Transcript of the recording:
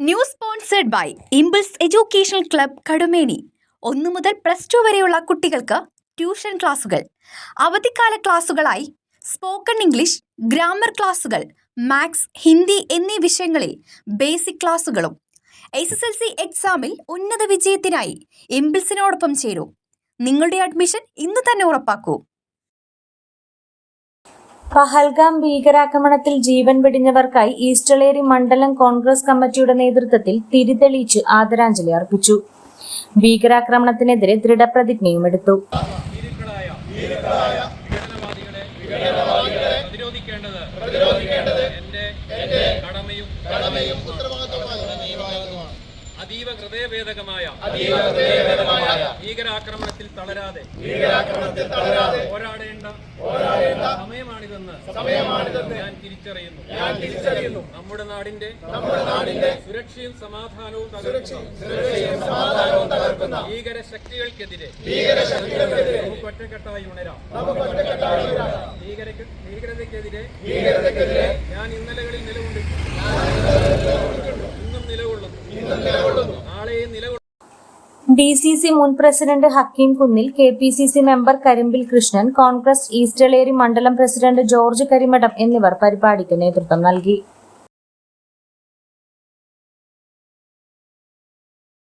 News sponsored by impulse educational club Kadumeni ഒന്നു മുതൽ plus two വരെയുള്ള കുട്ടികൾക്ക് ട്യൂഷൻ ക്ലാസുകൾ അവധിക്കാല ക്ലാസുകളായി സ്പോക്കൺ ഇംഗ്ലീഷ് ഗ്രാമർ ക്ലാസുകൾ മാത്സ് ഹിന്ദി എന്നീ വിഷയങ്ങളിൽ ബേസിക് ക്ലാസുകളും എസ് എസ് എൽ സി എക്സാമിൽ ഉന്നത വിജയത്തിനായി ഇംപിൾസിനോടൊപ്പം ചേരൂ. നിങ്ങളുടെ അഡ്മിഷൻ ഇന്ന് തന്നെ ഉറപ്പാക്കൂ. പഹൽഗാം ഭീകരാക്രമണത്തിൽ ജീവൻ വെടിഞ്ഞവർക്കായി ഈസ്റ്റളേരി മണ്ഡലം കോൺഗ്രസ് കമ്മിറ്റിയുടെ നേതൃത്വത്തിൽ തിരിതെളിയിച്ച് ആദരാഞ്ജലി അർപ്പിച്ചു. ഭീകരാക്രമണത്തിനെതിരെ ദൃഢപ്രതിജ്ഞയും എടുത്തു. അതീവ ഹൃദയഭേദകമായ പ്രതിരോധിക്കേണ്ടത് ഹൃദയഭേദകമായ ഭീകരാക്രമണത്തിൽ തളരാതെ. പോരാടേണ്ട സമയമാണിതെന്ന് ഞാൻ തിരിച്ചറിയുന്നു. ഞാൻ തിരിച്ചറിയുന്നു. നമ്മുടെ നാടിന്റെ നമ്മുടെ നാടിന്റെ സുരക്ഷയും സമാധാനവും തകർക്കുന്ന ഭീകര ശക്തികൾക്കെതിരെ നമുക്ക് ഒറ്റക്കെട്ടായി ഉണരാം. ഭീകര ഭീകരതയ്ക്കെതിരെ ഭീകരതയ്ക്കെതിരെ ഞാൻ ഇന്നലകളിൽ നിലകൊണ്ടിട്ടുണ്ട്. ഇന്നും നിലകൊള്ളുന്നു. ഇന്നും ഡി സി സി മുൻ president Hakeem Kunnil K P C C member Karimbil Krishnan Congress Eastleri മണ്ഡലം പ്രസിഡന്റ് ജോർജ് കരിമഠം എന്നിവർ പരിപാടിക്ക് നേതൃത്വം നൽകി.